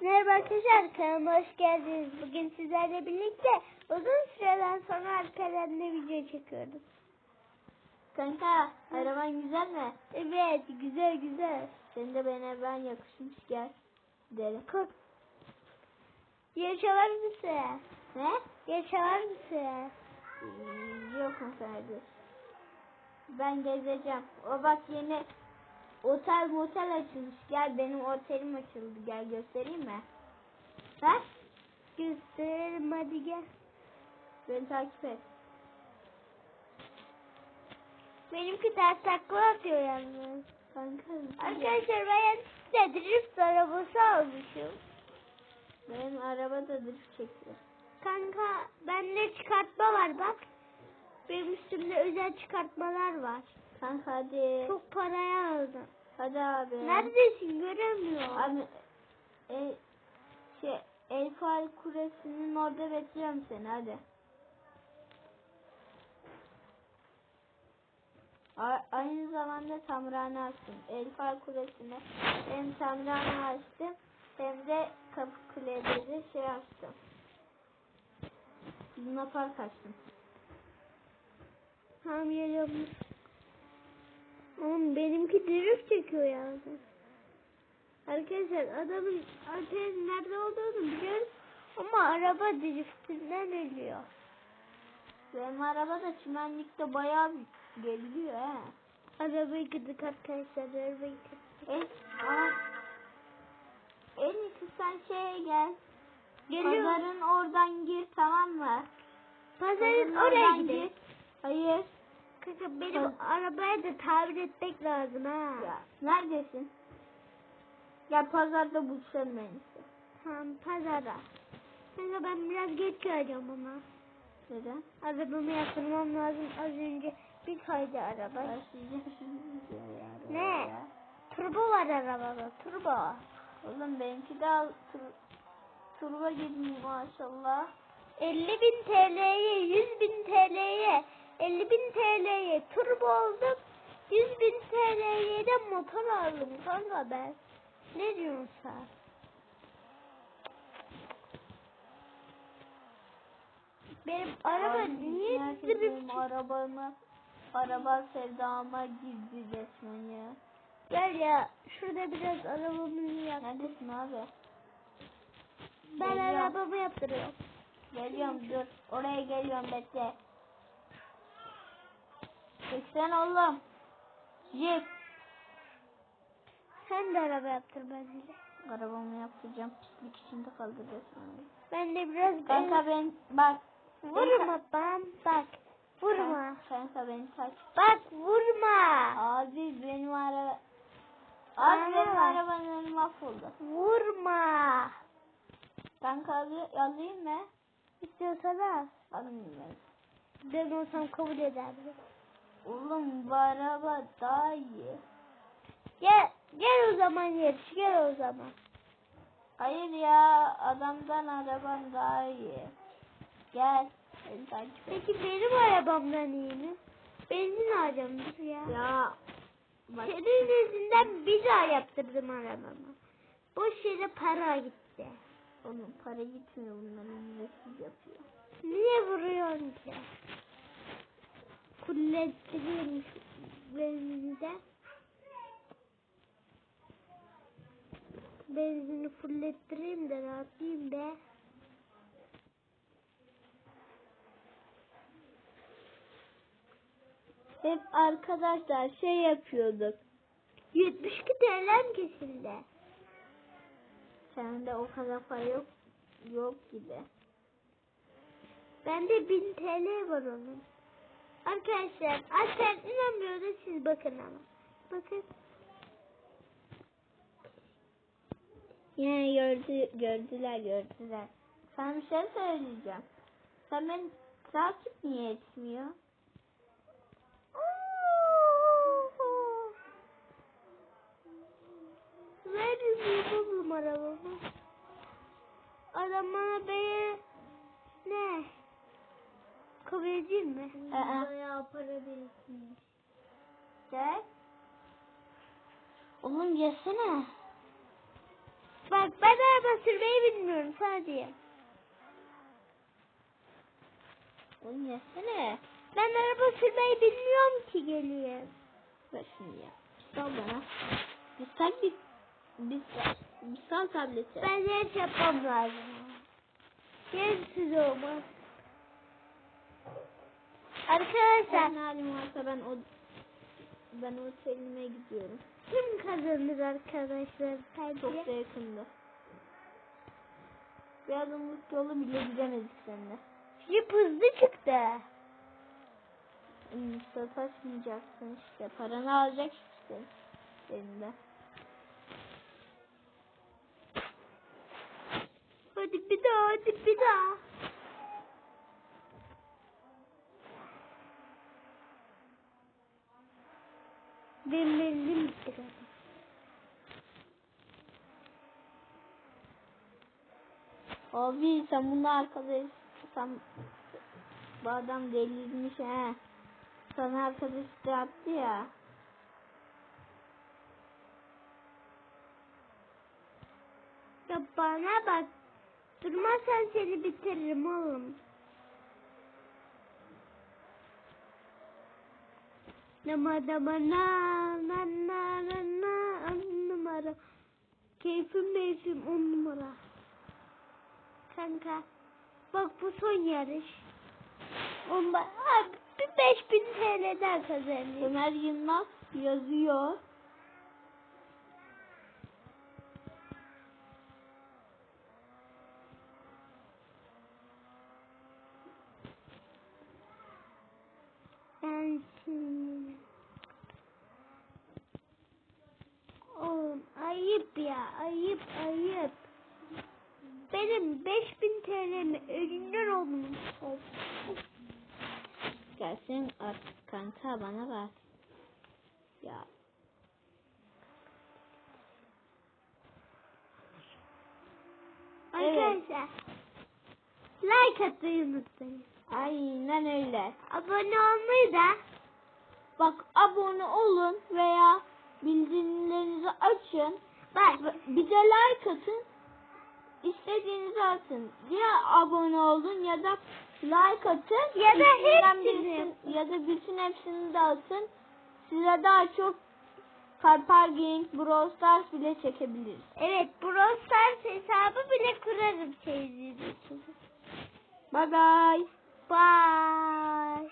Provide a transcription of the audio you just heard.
Merhaba arkadaşlar kanalıma hoş geldiniz. Bugün sizlerle birlikte uzun süreden sonra arkalarında video çekiyoruz. Kanka araban güzel mi? Evet güzel güzel. Senin de bana ben yakışmış gel. Gidelim. Kork. Yaşar mısın? Ne? Yaşar mısın? Yok mu kardeş? Ben gezeceğim. O bak yeni otel motel açılmış. Gel benim otelim açıldı. Gel göstereyim mi? Ha? Gösterelim hadi gel. Beni takip et. Benimki ters takla atıyor yalnız. Kanka. Arkadaşlar ben de drift arabası almışım. Benim araba da drift çekiyor. Kanka bende çıkartma var bak. Benim üstümde özel çıkartmalar var. Kanka hadi. Çok paraya aldım. Hadi abi. Neredesin göremiyorum. Abi e, şey Eiffel Kulesi'nin orada bekliyorum seni hadi. Aynı zamanda tamirhane açtım. Eiffel Kulesi'ne hem tamirhane açtım hem de kapı kuleleri şey açtım. Luna Park açtım. Tamam geliyorum. Oğlum benimki drift çekiyor yalnız. Arkadaşlar adamın arterin nerede olduğunu biliyoruz. Ama araba driftinden ölüyor. Benim araba da çimenlikte bayağı geliyor he. Arabayı kırdık arkadaşlar. Arabayı kırdık. En, aa, en iyisi sen şeye gel. Geliyor. Pazarın oradan gir tamam mı? Pazarın Pazarın oraya oradan gidelim. gir. Hayır. Kanka benim Paz- arabaya da tamir etmek lazım ha. Ya, neredesin? Gel pazarda buluşalım en iyisi. Tamam pazara. Kanka ben biraz geç geleceğim ama. Neden? Arabamı yatırmam lazım. Az önce bir kaydı araba. Ya. Ne? Ya. Turbo var arabada. Turbo. Oğlum benimki de al, tur, turba gibi maşallah. 50 bin TL'ye, 100 bin TL'ye, 50 bin TL'ye turbo aldım. 100 bin TL'ye de motor aldım kanka ben. Ne diyorsun sen? Benim araba Ay, niye benim arabamı, araba sevdama girdi resmen ya. Gel ya şurada biraz arabamızı yap. Neredesin abi? Ben Geliyorum. arabamı yaptırıyorum. Geliyorum dur. Oraya geliyorum bekle. Çeksen oğlum. Jip. Sen de araba yaptır bence. Arabamı yaptıracağım. Pislik içinde kaldı resmen. Ben de biraz Kanka ben bak. Vurma ben bak. Vurma. Kanka beni takip. Bak vurma. Abi benim araba. Abi Aa. benim arabanın önü mahvoldu. Vurma. Kanka alayım mı? İstiyorsan al. Alayım ben. Ben olsam kabul ederdim. Oğlum bu araba daha iyi. Gel, gel o zaman yarış, gel o zaman. Hayır ya adamdan araban daha iyi. Gel. Beni takip et. Peki benim arabamdan iyi mi? Benzin alacağım dur ya. Ya. Bak. Senin yüzünden bir daha yaptırdım arabamı. Boş yere para gitti. Oğlum para gitmiyor bunların ücretsiz yapıyor. Niye vuruyorsun ki? Benzinde. Benzini fullettireyim de rahatlayayım be. Hep arkadaşlar şey yapıyorduk. 72 TL'm kesildi. Sende o kadar para yok yok gibi. Bende 1000 TL var onun. Arkadaşlar Alper inanmıyor da siz bakın ama. Bakın. Yine gördü, gördüler gördüler. Sana bir şey söyleyeceğim. Sen beni takip niye etmiyor? Verin buldum arabamı. Adam bana beni ne? Kabul edeyim mi? Bayağı para birikmiş. Gel. Oğlum yesene. Bak ben araba sürmeyi bilmiyorum sadece. Onu yesene. Ben araba sürmeyi bilmiyorum ki geliyor. Ver şunu ya. Sal bana. Bir sal bir. Bir sal. Bir sal tableti. Ben yarış yapmam lazım. Gerisiz olmaz. Arkadaşlar Sen halim varsa ben o ben otelime gidiyorum. kim kazanır arkadaşlar Çok da yakında. Bir adımlık yolu bile gidemedik seninle. Jip hızlı çıktı. Hmm, sataşmayacaksın işte. Paranı alacak işte. Elinde. Hadi bir daha hadi bir daha. Bitti galiba. Abi sen bunu arkadaş sen bu adam delirmiş he. Sana arkadaş da yaptı ya. Ya bana bak. Durmazsan seni bitiririm oğlum. Nama dama na na na na on numara. Keyfim meyfim on numara. Kanka. Bak bu son yarış. On abi bir 5000 TL'den kazanayım. Ömer Yılmaz yazıyor. Ben şimdi... Ayıp ya ayıp ayıp. Benim 5000 TL'mi elinden olmuş. Gelsin artık kanka bana bak. Ya Arkadaşlar like atmayı unutmayın. aynen öyle. Abone olmayı da Bak abone olun veya bildirimlerinizi açın. bak de like atın. İstediğinizi atın. Ya abone olun ya da like atın. Ya da hepsini. Ya da bütün hepsini de atın. Size daha çok Karpar Gang, Brawl Stars bile çekebiliriz. evet Brawl Stars hesabı bile kurarım için. Bye bye. Bye.